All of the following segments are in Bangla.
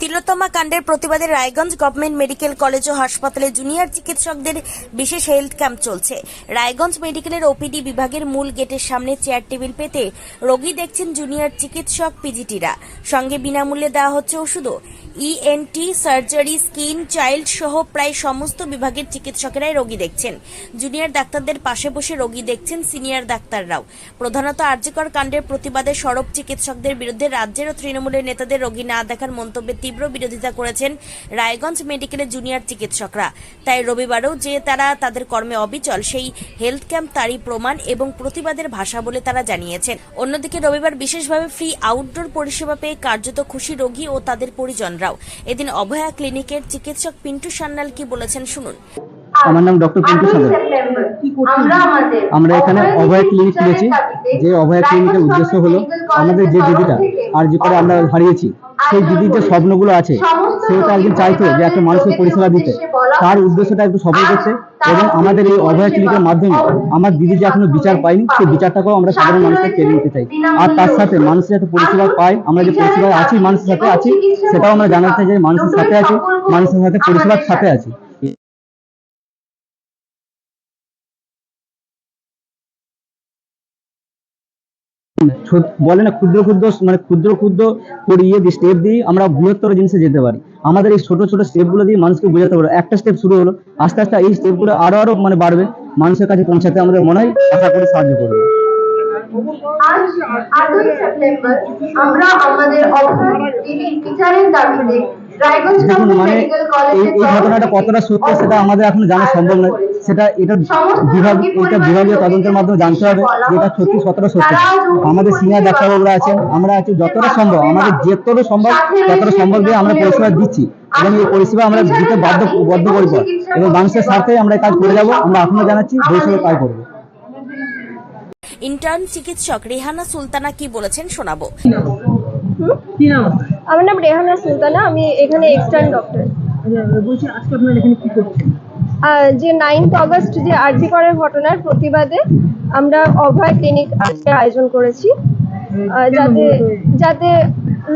তিলোত্তমা কাণ্ডের প্রতিবাদে রায়গঞ্জ গভর্নমেন্ট মেডিকেল কলেজ ও হাসপাতালে জুনিয়র চিকিৎসকদের বিশেষ হেলথ ক্যাম্প চলছে। রায়গঞ্জ মেডিকেলের ওপিডি বিভাগের মূল গেটের সামনে চেয়ার টেবিল পেতে রোগী দেখছেন জুনিয়র চিকিৎসক পিজিটিরা সঙ্গে বিনামূল্যে দেওয়া হচ্ছে ওষুধও। ইএনটি সার্জারি স্কিন চাইল্ড সহ প্রায় সমস্ত বিভাগের চিকিৎসকেরাই রোগী দেখছেন। জুনিয়র ডাক্তারদের পাশে বসে রোগী দেখছেন সিনিয়র ডাক্তাররাও। প্রধানত আর্যকর কাণ্ডের প্রতিবাদে সরব চিকিৎসকদের বিরুদ্ধে রাজ্যের ও তৃণমূলের নেতাদের রোগী না দেখার মন্তব্যে তীব্র বিরোধিতা করেছেন রায়গঞ্জ মেডিকেলের জুনিয়র চিকিৎসকরা। তাই রবিবারও যে তারা তাদের কর্মে অবিচল, সেই হেলথ ক্যাম্প তারই প্রমাণ এবং প্রতিবাদের ভাষা বলে তারা জানিয়েছেন। অন্যদিকে রবিবার বিশেষভাবে ফ্রি আউটডোর পরিষেবা পেয়ে কার্যত খুশি রোগী ও তাদের পরিজনরাও এদিন অভয়া ক্লিনিকের চিকিৎসক পিন্টু সান্যাল কি বলেছেন শুনুন। আমার নাম ডক্টর পিন্টু সান্যাল। আমরা এখানে অভয়া ক্লিনিক খুলেছি যে অভয়া ক্লিনিকের উদ্দেশ্য হলো আমাদের যে দিদিটা আর যে করে আমরা হারিয়েছি সেই দিদির যে স্বপ্নগুলো আছে সেও তো একদিন চাইতো যে একটা মানুষের পরিষেবা দিতে। তার উদ্দেশ্যটা একটু সফল করতে এবং আমাদের এই অভয় ক্লিনিকের মাধ্যমে আমার দিদি যে এখনও বিচার পায়নি সেই বিচারটাকেও আমরা সাধারণ মানুষকে কেড়ে নিতে চাই। আর তার সাথে মানুষের যাতে পরিষেবা পায় আমরা যে পরিষেবা আছি মানুষের সাথে আছি সেটাও আমরা জানাতে চাই যে মানুষের সাথে আছে মানুষের সাথে পরিষেবার সাথে। আছি ছোট- বলে না ক্ষুদ্র ক্ষুদ্র মানে ক্ষুদ্র ক্ষুদ্র করে ইয়ে দিয়ে স্টেপ দিয়ে আমরা বৃহত্তর জিনিসে যেতে পারি। আমাদের এই ছোট ছোট স্টেপগুলো দিয়ে মানুষকে বোঝাতে পারব একটা স্টেপ শুরু হলো, আস্তে আস্তে এই স্টেপগুলো আরও আরও মানে বাড়বে। মানুষের কাছে পৌঁছাতে আমাদের মনে হয় আশা করি সাহায্য করবে। আমরা আমাদের অভয় দিদির বিচারের দাবিতে দেখুন মানে মেডিকেল এই ঘটনাটা কতটা সত্য সেটা আমাদের এখনও জানা সম্ভব নয়। সেটা এটা বিভাগ এটা বিভাগীয় তদন্তের মাধ্যমে জানতে হবে যে সত্যি কতটা সত্য। আমাদের সিনিয়র ডাক্তারবাবুরা আছেন আমরা আছি যতটা সম্ভব আমাদের যতটা সম্ভব ততটা সম্ভব দিয়ে আমরা পরিষেবা দিচ্ছি এবং এই পরিষেবা আমরা দিতে বাধ্য বদ্ধপরিকর এবং মানুষের স্বার্থে আমরা কাজ করে যাব আমরা এখনও জানাচ্ছি ভবিষ্যতে তাই করব। ইন্টার্ন চিকিৎসক রেহানা সুলতানা কি বলেছেন শোনাবো। কি নাম আমার নাম রেহানা সুলতানা আমি এখানে এক্সটার্ন ডক্টর আচ্ছা, বলছি আজকে আপনারা এখানে কি করছেন? যে নাইন্থ অগস্ট যে আরজি করের ঘটনার প্রতিবাদে আমরা অভয় ক্লিনিক আজকে আয়োজন করেছি। যাতে যাতে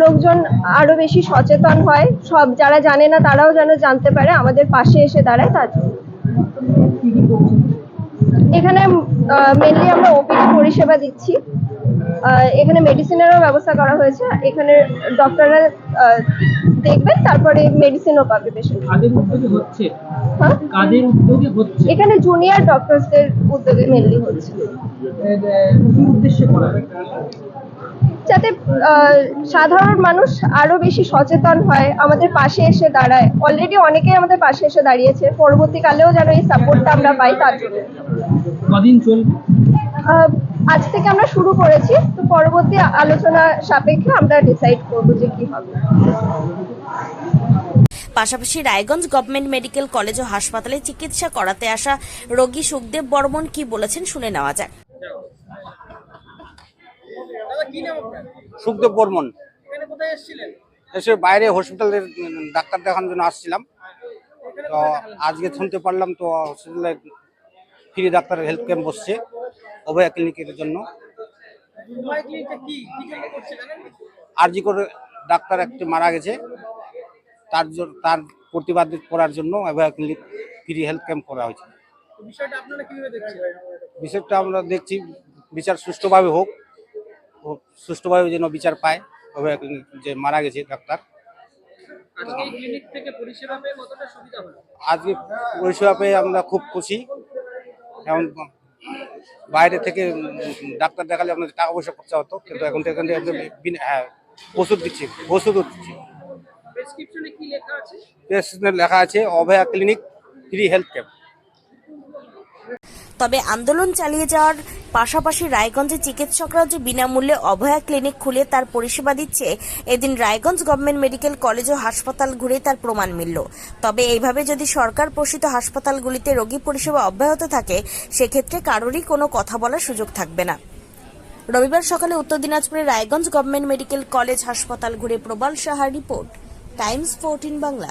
লোকজন আরও বেশি সচেতন হয় সব যারা জানে না তারাও যেন জানতে পারে আমাদের পাশে এসে দাঁড়ায় তার জন্য। এখানে মেনলি আমরা ওপিডি পরিষেবা দিচ্ছি। এখানে মেডিসিনেরও ব্যবস্থা করা হয়েছে। এখানে ডক্টররা দেখবেন তারপরে মেডিসিনও পাবে পেশেন্ট হচ্ছে? হ্যাঁ? কাদের উদ্যোগে হচ্ছে? এখানে জুনিয়র ডক্টরসদের উদ্যোগে মেনলি হচ্ছে। উদ্দেশ্যে করা? যাতে আহ, সাধারণ মানুষ আরও বেশি সচেতন হয় আমাদের পাশে এসে দাঁড়ায়। অলরেডি অনেকেই আমাদের পাশে এসে দাঁড়িয়েছে। পরবর্তীকালেও যেন এই সাপোর্টটা আমরা পাই তার জন্য। কদিন চলবে? আজ থেকে আমরা শুরু করেছি। তো পরবর্তী আলোচনা সাপেক্ষে আমরা ডিসাইড করব যে কি হবে। পাশাপাশি রায়গঞ্জ গভর্নমেন্ট মেডিকেল কলেজ ও হাসপাতালে চিকিৎসা করাতে আসা রোগী সুখদেব বর্মন কি বলেছেন শুনে নেওয়া যাক। সুখদেব বর্মন। এসে বাইরে হসপিটালের ডাক্তার দেখানোর জন্য আসছিলাম। তো আজকে শুনতে পারলাম তো হসপিটালে ফ্রি ডাক্তারের হেলথ ক্যাম্প বসছে অভয়া ক্লিনিকের জন্য। আরজি করে ডাক্তার একটি মারা গেছে। তার জন্য তার প্রতিবাদ করার জন্য Abhaya clinic free health camp করা হয়েছে। বিষয়টা আমরা দেখছি বিচার সুষ্ঠুভাবে হোক সুষ্ঠুভাবে যেন বিচার পায় অভয়া ক্লিনিক যে মারা গেছে ডাক্তার। আজকে এই ক্লিনিক থেকে পরিষেবা পেয়ে আমরা খুব খুশি। এখন বাইরে থেকে ডাক্তার দেখালে আপনাদের টাকা পয়সা খরচা হতো কিন্তু এখন থেকে এখান থেকে হ্যাঁ ওষুধ দিচ্ছি ওষুধও দিচ্ছি। লেখা আছে? লেখা আছে Abhaya clinic free health camp তবে আন্দোলন চালিয়ে যাওয়ার পাশাপাশি রায়গঞ্জে চিকিৎসকরাও যে বিনামূল্যে অভয়া ক্লিনিক খুলে তার পরিষেবা দিচ্ছে, এদিন রায়গঞ্জ গভর্নমেন্ট মেডিকেল কলেজ ও হাসপাতাল ঘুরে তার প্রমাণ মিলল। তবে এইভাবে যদি সরকার পোষিত হাসপাতালগুলিতে রোগী পরিষেবা অব্যাহত থাকে, সেক্ষেত্রে কারোরই কোনো কথা বলার সুযোগ থাকবে না। রবিবার সকালে উত্তর দিনাজপুরের রায়গঞ্জ গভর্নমেন্ট মেডিকেল কলেজ হাসপাতাল ঘুরে প্রবাল সাহার রিপোর্ট, টাইমস ফোরটিন বাংলা।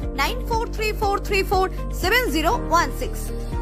9434347016.